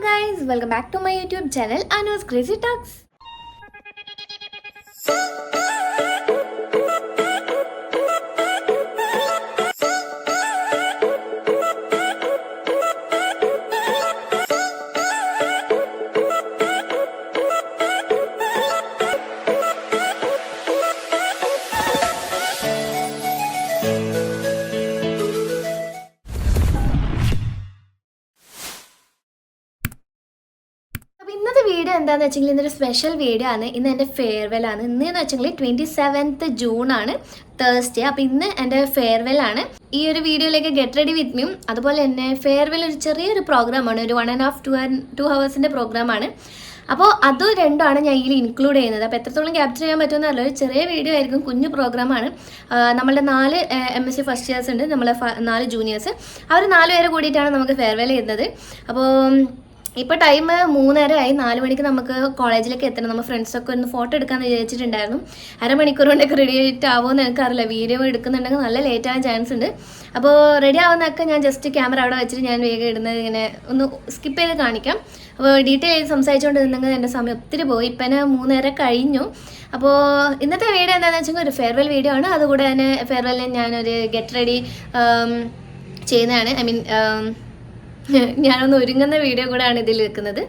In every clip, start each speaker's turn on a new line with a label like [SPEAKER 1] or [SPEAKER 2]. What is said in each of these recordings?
[SPEAKER 1] Guys welcome back to my YouTube channel Anu's crazy talks എന്താണെന്ന് വെച്ചെങ്കിൽ ഇന്നൊരു special video ആണ്. ഇന്ന് എന്റെ ഫെയർവെൽ ആണ്. ഇന്ന് എന്ന് വെച്ചെങ്കിൽ ട്വന്റി സെവൻത്ത് ജൂൺ ആണ് തേഴ്സ്ഡേ അപ്പോൾ ഇന്ന് എന്റെ ഫെയർവെൽ ആണ്. ഈ ഒരു വീഡിയോയിലേക്ക് ഗെറ്റ് റെഡി വിത്ത് മീം അതുപോലെ തന്നെ ഫെയർവെൽ ഒരു ചെറിയൊരു പ്രോഗ്രാമാണ് ഒരു one and half to two ഹവേഴ്സിന്റെ പ്രോഗ്രാമാണ് അപ്പോൾ അത് രണ്ടുമാണ് ഞാൻ ഇതിൽ ഇൻക്ലൂഡ് ചെയ്യുന്നത്. അപ്പോൾ എത്രത്തോളം ക്യാപ്ചർ ചെയ്യാൻ പറ്റുമെന്ന് അറിയില്ല. ഒരു ചെറിയ വീഡിയോ ആയിരിക്കും കുഞ്ഞു പ്രോഗ്രാമാണ് നമ്മളുടെ നാല് M S C first years ഉണ്ട് നമ്മളെ നാല് ജൂനിയേഴ്സ് അവർ നാല് പേരെ കൂടിയിട്ടാണ് നമുക്ക് ഫെയർവെൽ ചെയ്യുന്നത്. അപ്പോൾ ഇപ്പോൾ ടൈം മൂന്നരയായി. നാല് മണിക്ക് നമുക്ക് കോളേജിലേക്ക് എത്തണം. നമ്മൾ ഫ്രണ്ട്സൊക്കെ ഒന്ന് ഫോട്ടോ എടുക്കാമെന്ന് വിചാരിച്ചിട്ടുണ്ടായിരുന്നു. അരമണിക്കൂർ കൊണ്ടൊക്കെ റെഡി ആയിട്ട് ആവുമെന്ന് എനിക്കറിയില്ല. വീഡിയോ എടുക്കുന്നുണ്ടെങ്കിൽ നല്ല ലേറ്റ് ആവാൻ ചാൻസ് ഉണ്ട്. അപ്പോൾ റെഡി ആവുന്നതൊക്കെ ഞാൻ ജസ്റ്റ് ക്യാമറ അവിടെ വെച്ചിട്ട് ഞാൻ വേഗം ഇടുന്നത് ഇങ്ങനെ ഒന്ന് സ്കിപ്പ് ചെയ്ത് കാണിക്കാം. അപ്പോൾ ഡീറ്റെയിൽ ചെയ്ത് സംസാരിച്ചുകൊണ്ട് നിന്നെങ്കിൽ എന്റെ സമയം ഒത്തിരി പോയി. ഇപ്പം തന്നെ മൂന്നര കഴിഞ്ഞു. അപ്പോൾ ഇന്നത്തെ വീഡിയോ എന്താണെന്ന് വെച്ചാൽ ഒരു ഫെയർവെൽ വീഡിയോ ആണ്. അതുകൂടെ തന്നെ ഫെയർവെല്ലിന് ഞാനൊരു ഗെറ്റ് റെഡി ചെയ്യുന്നതാണ്. ഐ മീൻ ഞാനൊന്ന് ഒരുങ്ങുന്ന വീഡിയോ കൂടെയാണ് ഇതിൽ വെക്കുന്നത്.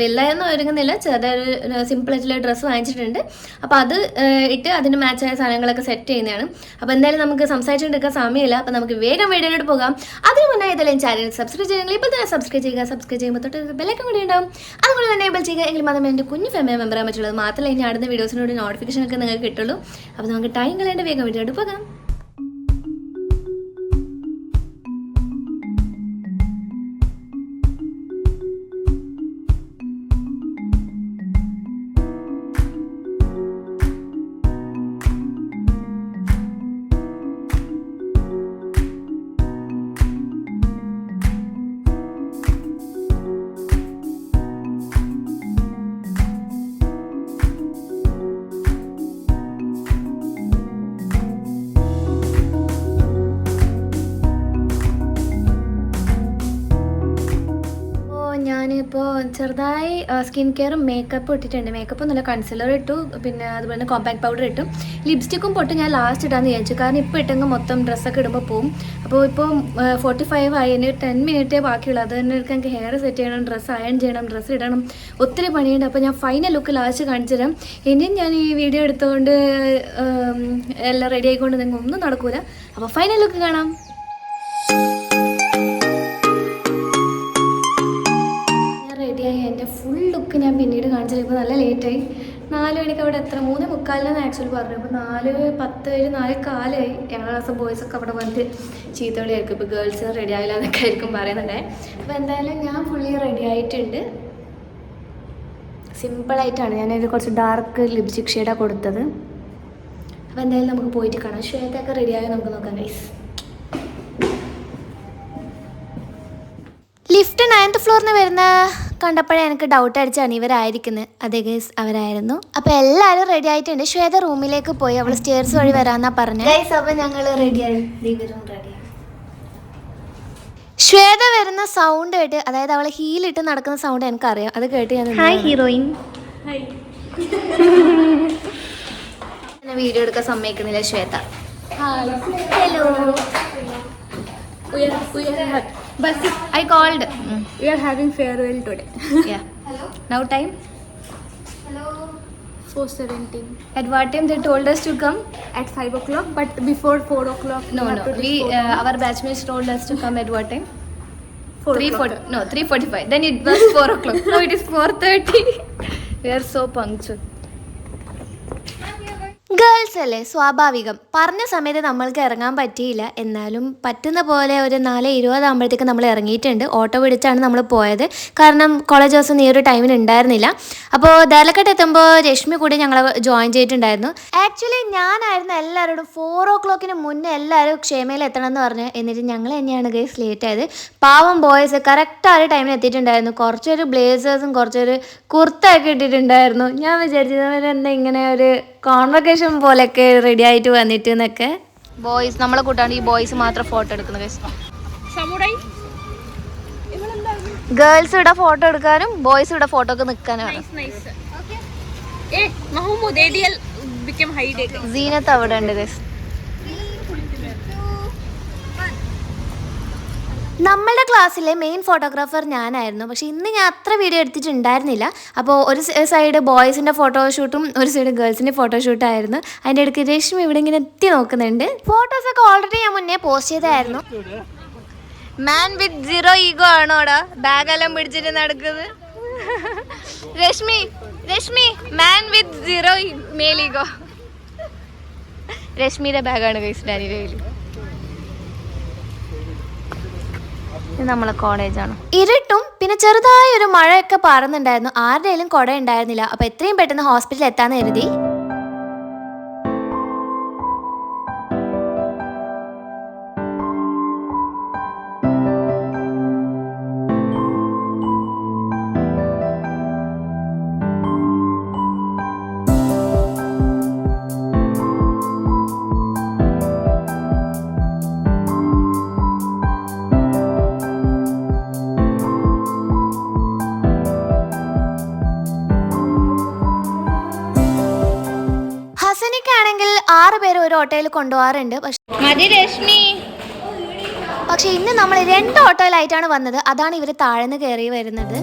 [SPEAKER 1] വെള്ളയൊന്നും ഒരുങ്ങുന്നില്ല. ചെറുതൊരു സിമ്പിൾ ആയിട്ടുള്ള ഡ്രസ്സ് വാങ്ങിച്ചിട്ടുണ്ട്. അപ്പോൾ അത് ഇട്ട് അതിന് മാച്ചായ സാധനങ്ങളൊക്കെ സെറ്റ് ചെയ്യുന്നതാണ്. അപ്പോൾ എന്തായാലും നമുക്ക് സംസാരിച്ചുകൊണ്ടിരിക്കാൻ സമയമില്ല. അപ്പോൾ നമുക്ക് വേഗം വീഡിയോയിലോട്ട് പോകാം. അതിന് മുന്നേ ഇതെല്ലാം ചാനൽ സബ്സ്ക്രൈബ് ചെയ്യണമെങ്കിൽ ഇപ്പോൾ തന്നെ സബ്സ്ക്രൈബ് ചെയ്യുക. സബ്സ്ക്രൈബ് ചെയ്യുമ്പോൾ തൊട്ട് ബെല്ലൊക്കെ കൂടി ഉണ്ടാവും. അതുകൊണ്ട് തന്നെ എബിൾ ചെയ്യുക. എങ്കിൽ മാത്രമേ എന്റെ കുഞ്ഞു ഫാമിലി മെമ്പർ ആകാൻ പറ്റുള്ളൂ. മാത്രമല്ല ഇനി അടുത്ത വീഡിയോസിനോട് നോട്ടിഫിക്കേഷൻ ഒക്കെ നിങ്ങൾക്ക് കിട്ടുള്ളൂ. അപ്പോൾ നമുക്ക് ടൈം കളയേണ്ട വേഗം വീഡിയോയിലോട്ട് പോകാം. ചെറുതായി സ്കിൻ കെയറും മേക്കപ്പും ഇട്ടിട്ടുണ്ട്. മേക്കപ്പ് നല്ല കൺസിലർ ഇട്ടു പിന്നെ അതുപോലെ തന്നെ കോമ്പാക്ട് പൗഡർ ഇട്ടു. ലിപ്സ്റ്റിക്കും പൊട്ട് ഞാൻ ലാസ്റ്റ് ഇടാന്ന് വിചാരിച്ചു. കാരണം ഇപ്പോൾ ഇട്ടെങ്കിൽ മൊത്തം ഡ്രസ്സൊക്കെ ഇടുമ്പോൾ പോവും. അപ്പോൾ ഇപ്പോൾ ഫോർട്ടി ഫൈവ് ആയി. ഇനി ടെൻ മിനിറ്റേ ബാക്കിയുള്ളൂ. അത് തന്നെ എനിക്ക് ഹെയർ സെറ്റ് ചെയ്യണം ഡ്രസ്സ് അയൺ ചെയ്യണം ഡ്രസ്സ് ഇടണം. ഒത്തിരി പണിയുണ്ട്. അപ്പോൾ ഞാൻ ഫൈനൽ ലുക്ക് ലാസ്റ്റ് കാണിച്ചു തരാം. ഇനിയും ഞാൻ ഈ വീഡിയോ എടുത്തുകൊണ്ട് എല്ലാം റെഡി ആയിക്കൊണ്ട് നിങ്ങൾ ഒന്നും നടക്കൂല. അപ്പോൾ ഫൈനൽ ലുക്ക് കാണാം. ഞാൻ പിന്നീട് കാണിച്ചത് ഇപ്പോൾ നല്ല ലേറ്റായി. നാല് മണിക്ക് അവിടെ എത്ര മൂന്ന് മുക്കാലിനാണ് ആക്ച്വലി പറഞ്ഞത്. അപ്പോൾ നാല് പത്ത് വരെ നാല് കാലായി. ഞങ്ങളുടെ ക്ലാസ് ബോയ്സൊക്കെ അവിടെ വന്നിട്ട് ചീത്തവിളിയായിരിക്കും ഇപ്പോൾ ഗേൾസ് റെഡി ആയില്ല എന്നൊക്കെ ആയിരിക്കും പറയുന്നുണ്ടേ. അപ്പോൾ എന്തായാലും ഞാൻ ഫുള്ളി റെഡി ആയിട്ടുണ്ട്. സിമ്പിളായിട്ടാണ് ഞാനത് കുറച്ച് ഡാർക്ക് ലിപ്സ്റ്റിക് ഷെയ്ഡാണ് കൊടുത്തത്. അപ്പോൾ എന്തായാലും നമുക്ക് പോയിട്ട് കാണാം. ശ്വേതയൊക്കെ റെഡിയായോ നമുക്ക് നോക്കാം ഗൈസ് ലിഫ്റ്റ് നയൻത്ത് ഫ്ലോറിൽ നിന്ന് വരുന്ന കണ്ടപ്പോഴേ എനിക്ക് ഡൗട്ട് അടിച്ചാണ് ഇവരായിരിക്കുന്നത് അതേ ഗൈസ് അവരായിരുന്നു. അപ്പൊ എല്ലാവരും റെഡി ആയിട്ടുണ്ട്. ശ്വേത റൂമിലേക്ക് പോയി. അവൾ സ്റ്റേഴ്സ് വഴി വരാന്നാ പറഞ്ഞു. ഗൈസ് അപ്പൊ ഞങ്ങൾ റെഡിയായി റെഡിയായി ശ്വേത വരുന്ന സൗണ്ട് കേട്ട് അതായത് അവളെ ഹീലിട്ട് നടക്കുന്ന സൗണ്ട് എനിക്കറിയാം. അത് കേട്ട് ഞാൻ ഹായ് ഹീറോയിൻ വീഡിയോ എടുക്കാൻ സമ്മതിക്കുന്നില്ല
[SPEAKER 2] Shweta. Hello But
[SPEAKER 1] I called. Mm.
[SPEAKER 2] We are having farewell today.
[SPEAKER 1] yeah. Hello. Now time. Hello.
[SPEAKER 2] 4.17
[SPEAKER 1] at what time they told us to come
[SPEAKER 2] at 5 o'clock but before 4 o'clock
[SPEAKER 1] no no we uh, our batchmates told us to come at what time 4
[SPEAKER 2] 3
[SPEAKER 1] 40, no 3.45 then it was 4 o'clock No, it is 4.30 we are so punctual girls അല്ലേ? സ്വാഭാവികം. പറഞ്ഞ സമയത്ത് നമ്മൾക്ക് ഇറങ്ങാൻ പറ്റിയില്ല. എന്നാലും പറ്റുന്ന പോലെ ഒരു നാല് ഇരുപതാകുമ്പോഴത്തേക്ക് നമ്മൾ ഇറങ്ങിയിട്ടുണ്ട്. ഓട്ടോ പിടിച്ചാണ് നമ്മൾ പോയത്. കാരണം കോളേജ് ദിവസം ഈ ഒരു ടൈമിന് ഉണ്ടായിരുന്നില്ല. അപ്പോൾ ദേലക്കെട്ട് എത്തുമ്പോൾ രശ്മി കൂടി ഞങ്ങൾ ജോയിൻ ചെയ്തിട്ടുണ്ടായിരുന്നു. ആക്ച്വലി ഞാനായിരുന്നു എല്ലാവരോടും ഫോർ ഓ ക്ലോക്കിന് മുന്നേ എല്ലാവരും ക്ഷേമയിൽ എത്തണം എന്ന് പറഞ്ഞു. എന്നിട്ട് ഞങ്ങൾ തന്നെയാണ് ഗേസ് ലേറ്റ് ആയത്. പാവം ബോയ്സ് കറക്റ്റ് ആ ഒരു ടൈമിന് എത്തിയിട്ടുണ്ടായിരുന്നു. കുറച്ചൊരു ബ്ലേസേഴ്സും കുറച്ചൊരു കുർത്തയൊക്കെ ഇട്ടിട്ടുണ്ടായിരുന്നു. ഞാൻ വിചാരിച്ചത് എന്താ ഇങ്ങനെ ഒരു കോൺവെക്കേഷൻ പോലെയൊക്കെ റെഡി ആയിട്ട് വന്നിട്ട് എന്നൊക്കെ ബോയ്സ് നമ്മളെ കൂട്ടാണ്ട് ഈ ബോയ്സ് മാത്രം ഫോട്ടോ എടുക്കുന്ന? ഗേൾസ് ഇവിടെ ഫോട്ടോ എടുക്കാനും ബോയ്സ് ഇവിടെ ഫോട്ടോ ഒക്കെ നിൽക്കാനാണ്.
[SPEAKER 2] Eh.
[SPEAKER 1] സീനത്ത് അവിടെ ഉണ്ട് guys. നമ്മളുടെ ക്ലാസ്സിലെ മെയിൻ ഫോട്ടോഗ്രാഫർ ഞാനായിരുന്നു. പക്ഷെ ഇന്ന് ഞാൻ അത്ര വീഡിയോ എടുത്തിട്ടുണ്ടായിരുന്നില്ല. അപ്പോൾ ഒരു സൈഡ് ബോയ്സിന്റെ ഫോട്ടോഷൂട്ടും ഒരു സൈഡ് ഗേൾസിന്റെ ഫോട്ടോഷൂട്ടും ആയിരുന്നു. അതിന്റെ ഇടയ്ക്ക് രശ്മി ഇവിടെ ഇങ്ങനെ എത്തി നോക്കുന്നുണ്ട്. ഫോട്ടോസൊക്കെ ഓൾറെഡി ഞാൻ മുന്നേ പോസ്റ്റ് ചെയ്തായിരുന്നു മാൻ വിത്ത് സീറോ ഈഗോ ആണോടാ? ബാഗെല്ലാം പിടിച്ചിട്ട് നടക്കുന്നത്. Rashmi Rashmi man with zero മേൽ ഈഗോ രശ്മിയുടെ ബാഗാണ് കൈസ് ഡാനിയുടെ കയ്യിൽ ഇത് നമ്മളെ കോളേജാണ്. ഇരുട്ടും പിന്നെ ചെറുതായ ഒരു മഴയൊക്കെ പാറുന്നുണ്ടായിരുന്നു. ആരുടെയും കുട ഉണ്ടായിരുന്നില്ല അപ്പൊ എത്രയും പെട്ടെന്ന് ഹോസ്പിറ്റലിൽ എത്താന്ന് കരുതി. ഓട്ടോയിൽ കൊണ്ടുപോകാറുണ്ട്. പക്ഷെ
[SPEAKER 2] മതി രശ്മി.
[SPEAKER 1] പക്ഷെ ഇന്ന് നമ്മൾ രണ്ട് ഓട്ടോയിലായിട്ടാണ് വന്നത്. അതാണ് ഇവർ താഴ്ന്ന് കയറി വരുന്നത്.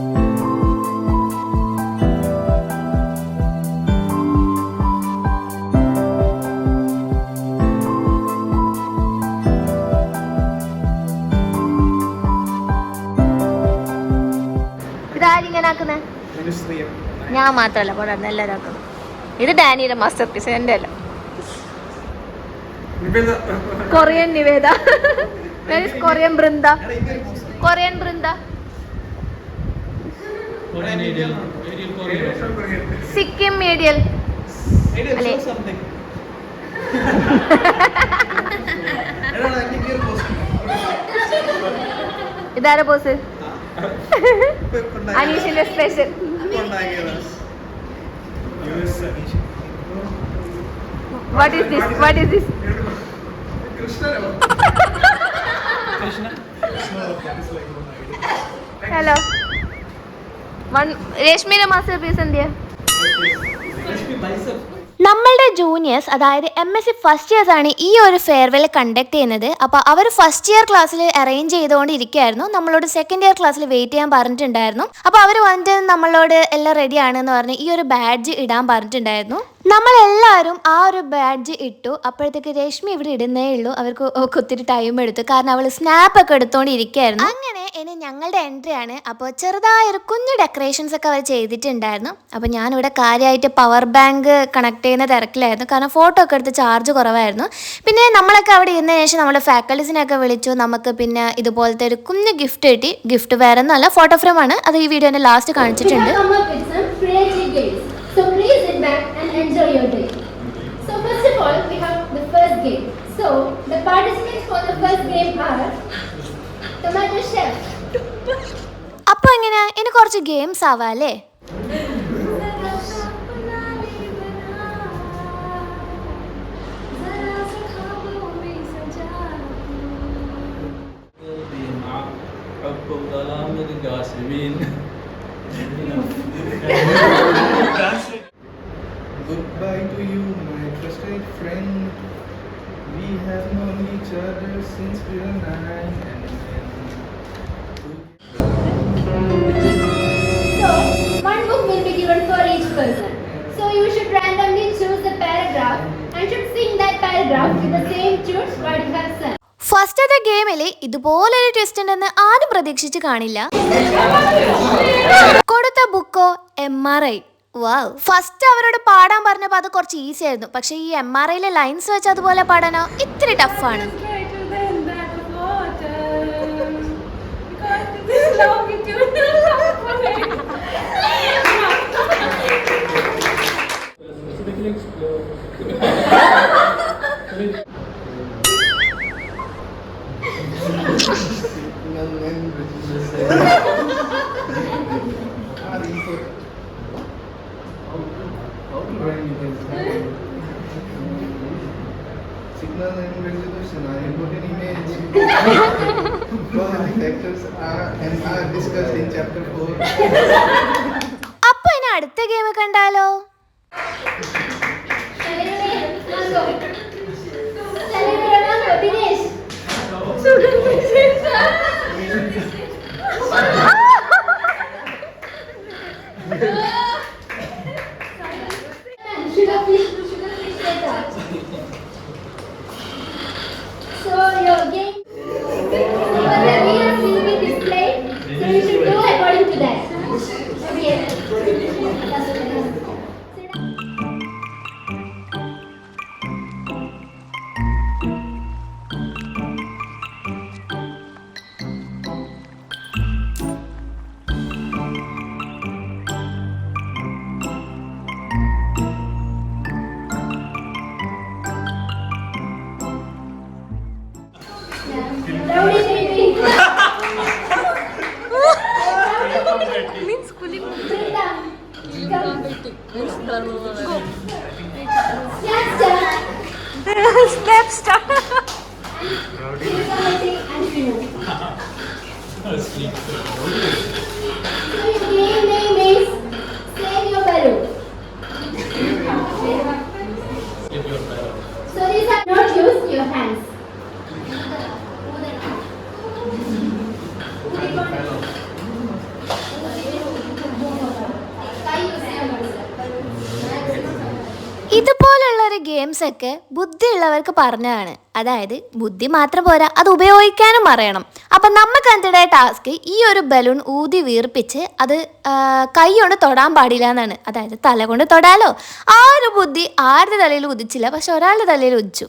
[SPEAKER 1] ഇതാരിങ്ങനെ ഞാൻ മാത്രല്ല പോടാ എല്ലാവരും ആക്കുന്നു ഇത് ഡാനിയുടെ മാസ്റ്റർ പീസ് എന്റെ അല്ല Korean Niveda. Korean Brinda. Korean Brinda. Sikkim മീഡിയൽ അല്ലേ? ഇതാരെ ബോസ് അനീഷിന്റെ special what is this what is this hello one രശ്മിയുടെ master piece എന്തിയാ നമ്മളുടെ ജൂനിയേഴ്സ് അതായത് M S C first years ആണ് ഈ ഒരു ഫെയർവെൽ കണ്ടക്ട് ചെയ്യുന്നത്. അപ്പോൾ അവർ ഫസ്റ്റ് ഇയർ ക്ലാസ്സിൽ അറേഞ്ച് ചെയ്തുകൊണ്ടിരിക്കുകയായിരുന്നു. നമ്മളോട് സെക്കൻഡ് ഇയർ ക്ലാസ്സിൽ വെയിറ്റ് ചെയ്യാൻ പറഞ്ഞിട്ടുണ്ടായിരുന്നു. അപ്പോൾ അവർ വന്നിട്ട് നമ്മളോട് എല്ലാം റെഡി ആണെന്ന് പറഞ്ഞ് ഈ ഒരു ബാഡ്ജ് ഇടാൻ പറഞ്ഞിട്ടുണ്ടായിരുന്നു. നമ്മളെല്ലാവരും ആ ഒരു ബാഡ്ജ് ഇട്ടു. അപ്പോഴത്തേക്ക് രശ്മി ഇവിടെ ഇടുന്നേ ഉള്ളൂ. അവർക്ക് ഒത്തിരി ടൈം എടുത്തു. കാരണം അവൾ സ്നാപ്പ് ഒക്കെ എടുത്തുകൊണ്ടിരിക്കുകയായിരുന്നു അങ്ങനെ ഇനി ഞങ്ങളുടെ എൻട്രി ആണ്. അപ്പോൾ ചെറുതായൊരു കുഞ്ഞു ഡെക്കറേഷൻസ് ഒക്കെ അവർ ചെയ്തിട്ടുണ്ടായിരുന്നു. അപ്പോൾ ഞാനിവിടെ കാര്യമായിട്ട് പവർ ബാങ്ക് കണക്ട് ചെയ്യുന്ന തിരക്കിലായിരുന്നു. കാരണം ഫോട്ടോ ഒക്കെ എടുത്ത് ചാർജ് കുറവായിരുന്നു. പിന്നെ നമ്മളൊക്കെ അവിടെ ഇരുന്നതിന് ശേഷം നമ്മുടെ ഫാക്കൽറ്റീസിനെയൊക്കെ വിളിച്ചു. നമുക്ക് പിന്നെ ഇതുപോലത്തെ ഒരു കുഞ്ഞു ഗിഫ്റ്റ് കിട്ടി. ഗിഫ്റ്റ് വേറെ ഒന്നുമല്ല ഫോട്ടോ ഫ്രെയിമാണ് അത് ഈ വീഡിയോന്റെ ലാസ്റ്റ് കാണിച്ചിട്ടുണ്ട്.
[SPEAKER 3] come up with some creative games. So please sit back and enjoy your day. So first of all, we have the first game. So the participants for the first game are Tomato Chef,
[SPEAKER 1] അപ്പോൾ എങ്ങനെയാ ഇനി കുറച്ച് games ആവാം അല്ലേ
[SPEAKER 4] حب ظلام القاسمين
[SPEAKER 5] Goodbye to you, my trusted friend. We have known each other since we were nine and ten.
[SPEAKER 3] So one book will be given for each person. So you should randomly choose the paragraph and should sing that paragraph with the same tune what you have sung.
[SPEAKER 1] ഫസ്റ്റത്തെ ഗെയിമിൽ ഇതുപോലൊരു twist ഉണ്ടെന്ന് ആരും പ്രതീക്ഷിച്ച് കാണില്ല കൊടുത്ത ബുക്കോ M R I first അവരോട് പാടാൻ പറഞ്ഞപ്പോൾ അത് കുറച്ച് ഈസി ആയിരുന്നു. പക്ഷേ ഈ എം ആർ ഐയിലെ ലൈൻസ് വെച്ച് അതുപോലെ പാടാനോ ഇത്തിരി ടഫാണ്
[SPEAKER 5] Signal and resolution, I put an image. Why factors are and are discussed in chapter 4.
[SPEAKER 1] അപ്പൊ ഇനി അടുത്ത ഗെയിം കണ്ടാലോ
[SPEAKER 3] Salary Dinesh. Sugar So these are not use your hands.
[SPEAKER 1] ഇതുപോലുള്ള ഒരു ബുദ്ധിയുള്ളവർക്ക് പറഞ്ഞതാണ് അതായത് ബുദ്ധി മാത്രം പോരാ അത് ഉപയോഗിക്കാനും അറിയണം അപ്പം നമുക്ക് എന്തിടെ ടാസ്ക് ഈ ഒരു ബലൂൺ ഊതി വീർപ്പിച്ച് അത് കൈ കൊണ്ട് തൊടാൻ പാടില്ല എന്നാണ്. അതായത് തല കൊണ്ട് തൊടാലോ. ആ ഒരു ബുദ്ധി ആരുടെ തലയിൽ ഉദിച്ചില്ല പക്ഷെ ഒരാളുടെ തലയിൽ ഉദിച്ചു.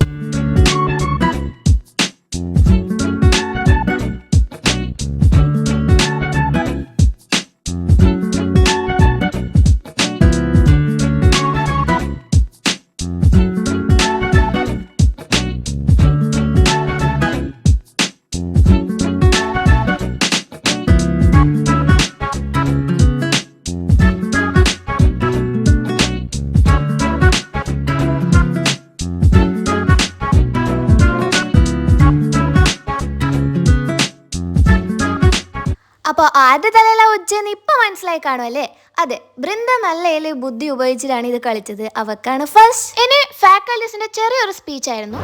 [SPEAKER 1] അപ്പോൾ ആദ്യ തലയിലെ ഉജ്ജയെന്ന് ഇപ്പം മനസ്സിലായി കാണും അല്ലേ? അതെ ബൃന്ദ നല്ല ഏലി ബുദ്ധി ഉപയോഗിച്ചിട്ടാണ് ഇത് കളിച്ചത്. അവക്കാണ് ഫസ്റ്റ് ഇനി ഫാക്കൽറ്റീസിന്റെ ചെറിയൊരു സ്പീച്ച് ആയിരുന്നു.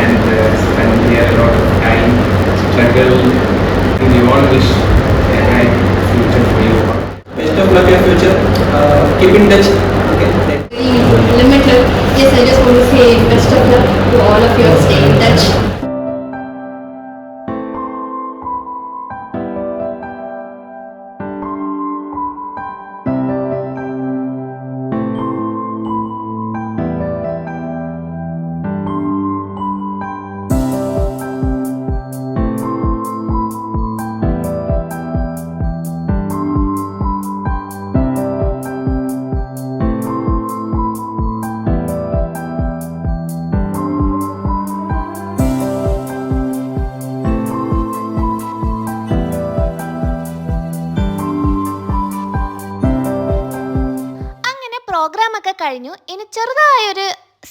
[SPEAKER 6] And uh, spent here a lot of time, struggle. you all wish a bright future for you all.
[SPEAKER 7] Best of luck in future. Uh, keep in touch. Okay.
[SPEAKER 3] limited. Yes, I just want to say best of luck to all of you. Stay in touch.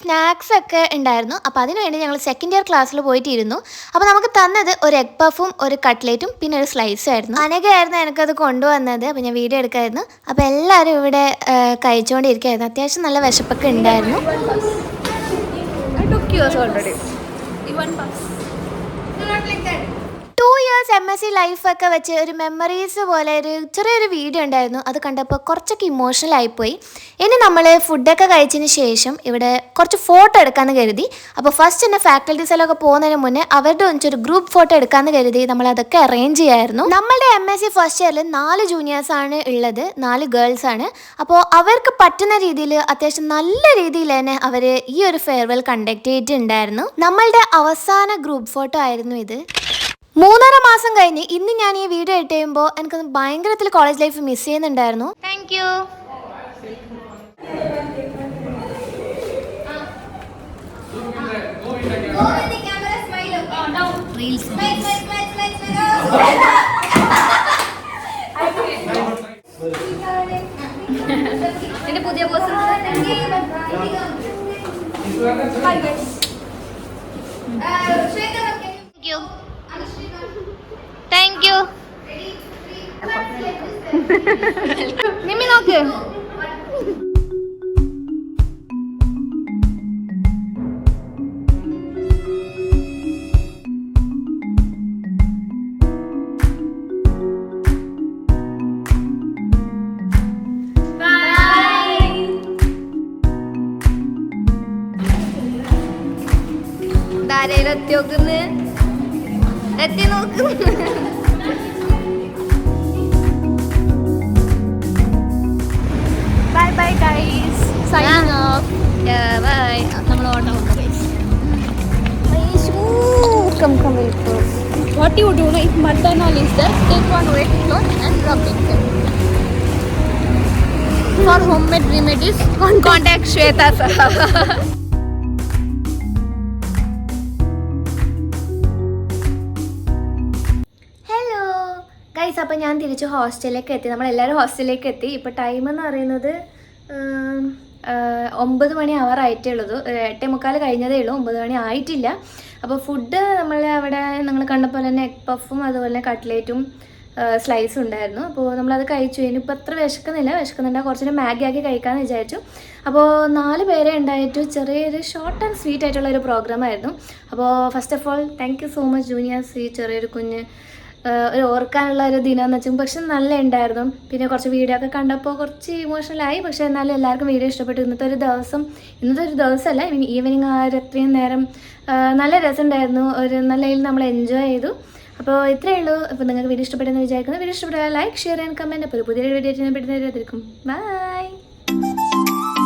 [SPEAKER 1] Snacks ഒക്കെ ഉണ്ടായിരുന്നു. അപ്പോൾ അതിനുവേണ്ടി ഞങ്ങൾ second year ക്ലാസ്സിൽ പോയിട്ടിരുന്നു. അപ്പോൾ നമുക്ക് തന്നത് ഒരു എഗ് പഫും ഒരു കട്ട്ലേറ്റും പിന്നെ ഒരു സ്ലൈസും ആയിരുന്നു. അനകയായിരുന്നു എനിക്കത് കൊണ്ടുവന്നത്. അപ്പോൾ ഞാൻ വീഡിയോ എടുക്കായിരുന്നു. അപ്പോൾ എല്ലാവരും ഇവിടെ കഴിച്ചുകൊണ്ടിരിക്കുകയായിരുന്നു അത്യാവശ്യം നല്ല വിശപ്പൊക്കെ ഉണ്ടായിരുന്നു.
[SPEAKER 2] I took yours already. One like
[SPEAKER 1] two years M S C ലൈഫൊക്കെ വെച്ച് ഒരു മെമ്മറീസ് പോലെ ഒരു ചെറിയൊരു വീഡിയോ ഉണ്ടായിരുന്നു. അത് കണ്ടപ്പോൾ കുറച്ചൊക്കെ ഇമോഷണൽ ആയിപ്പോയി. ഇനി നമ്മൾ ഫുഡൊക്കെ കഴിച്ചതിന് ശേഷം ഇവിടെ കുറച്ച് ഫോട്ടോ എടുക്കാമെന്ന് കരുതി. അപ്പോൾ ഫസ്റ്റ് തന്നെ ഫാക്കൽറ്റീസിലൊക്കെ പോകുന്നതിന് മുന്നേ അവരുടെ ഒന്നിച്ചൊരു ഗ്രൂപ്പ് ഫോട്ടോ എടുക്കാമെന്ന് കരുതി നമ്മൾ അതൊക്കെ അറേഞ്ച് ചെയ്യായിരുന്നു. നമ്മളുടെ എം എസ് സി ഫസ്റ്റ് ഇയറിൽ നാല് ജൂനിയേഴ്സ് ആണ് ഉള്ളത്. നാല് ഗേൾസ് ആണ്. അപ്പോൾ അവർക്ക് പറ്റുന്ന രീതിയിൽ അത്യാവശ്യം നല്ല രീതിയിൽ തന്നെ അവർ ഈ ഒരു ഫെയർവെൽ കണ്ടക്ട് ചെയ്തിട്ടുണ്ടായിരുന്നു. നമ്മളുടെ അവസാന ഗ്രൂപ്പ് ഫോട്ടോ ആയിരുന്നു ഇത്. മൂന്നര മാസം കഴിഞ്ഞ് ഇന്ന് ഞാൻ ഈ വീഡിയോ ഇട്ട് കഴിയുമ്പോൾ എനിക്ക് ഭയങ്കരത്തിൽ കോളേജ് ലൈഫ് മിസ് ചെയ്യുന്നുണ്ടായിരുന്നു. താങ്ക് യു എന്റെ പുതിയ താങ്ക് യു നിമ്മി നോക്ക് ധാരയിൽ എത്തി നോക്കുന്നു bye guys signing off bye നമ്മൾ ഓട്ടം guys come come welcome
[SPEAKER 2] What you do now, if mutton all is there, take one wet cloth and rub it there. For homemade remedies,
[SPEAKER 1] Shweta സഹ hello guys അപ്പോൾ ഞാൻ തിരിച്ച് ഹോസ്റ്റലിലേക്ക് എത്തി. നമ്മളെല്ലാവരും ഹോസ്റ്റലിലേക്ക് എത്തി. ഇപ്പോൾ ടൈം എന്ന് പറയുന്നത് ഒമ്പത് മണി ആവാറായിട്ടേ ഉള്ളൂ. ഒരു എട്ടേ മുക്കാൽ കഴിഞ്ഞതേ ഉള്ളൂ. ഒമ്പത് മണി ആയിട്ടില്ല. അപ്പോൾ ഫുഡ് നമ്മൾ അവിടെ നിങ്ങൾ കണ്ടപ്പോൾ തന്നെ എഗ് പഫും അതുപോലെ തന്നെ കട്ട്ലേറ്റും സ്ലൈസ് ഉണ്ടായിരുന്നു. അപ്പോൾ നമ്മളത് കഴിച്ചു. ഇനിയിപ്പോൾ അത്ര വിശക്കുന്നില്ല. വിശക്കുന്നുണ്ട് കുറച്ചുകൂടി മാഗി ആക്കി കഴിക്കാമെന്ന് വിചാരിച്ചു. അപ്പോൾ നാല് പേരെ ഉണ്ടായിട്ട് ചെറിയൊരു ഷോർട്ട് ആൻഡ് സ്വീറ്റ് ആയിട്ടുള്ള ഒരു പ്രോഗ്രാം ആയിരുന്നു. അപ്പോൾ first of all thank so much junior ഈ ചെറിയൊരു കുഞ്ഞ്. ഒരു ഓർക്കാനുള്ള ഒരു ദിനം എന്ന് വെച്ചാൽ പക്ഷെ നല്ല ഉണ്ടായിരുന്നു. പിന്നെ കുറച്ച് വീഡിയോ ഒക്കെ കണ്ടപ്പോൾ കുറച്ച് ഇമോഷണലായി പക്ഷെ എന്നാലും എല്ലാവർക്കും വീഡിയോ ഇഷ്ടപ്പെട്ടു. ഇന്നത്തെ ഒരു ദിവസം ഇന്നത്തെ ഒരു ദിവസമല്ല ഈവനിങ് ആ ഒരു അത്രയും നേരം നല്ല രസമുണ്ടായിരുന്നു. ഒരു നല്ല രീതിയിൽ നമ്മൾ എൻജോയ് ചെയ്തു. അപ്പോൾ ഇത്രയേ ഉള്ളൂ. അപ്പോൾ നിങ്ങൾക്ക് വീഡിയോ ഇഷ്ടപ്പെട്ടെന്ന് വിചാരിക്കുന്നു. വീഡിയോ ഇഷ്ടപ്പെട്ടാൽ ലൈക്ക് ഷെയർ ആൻഡ് കമന്റ് അപ്പോൾ പുതിയൊരു വീഡിയോ ഞാൻ പെട്ടെന്ന് ബൈ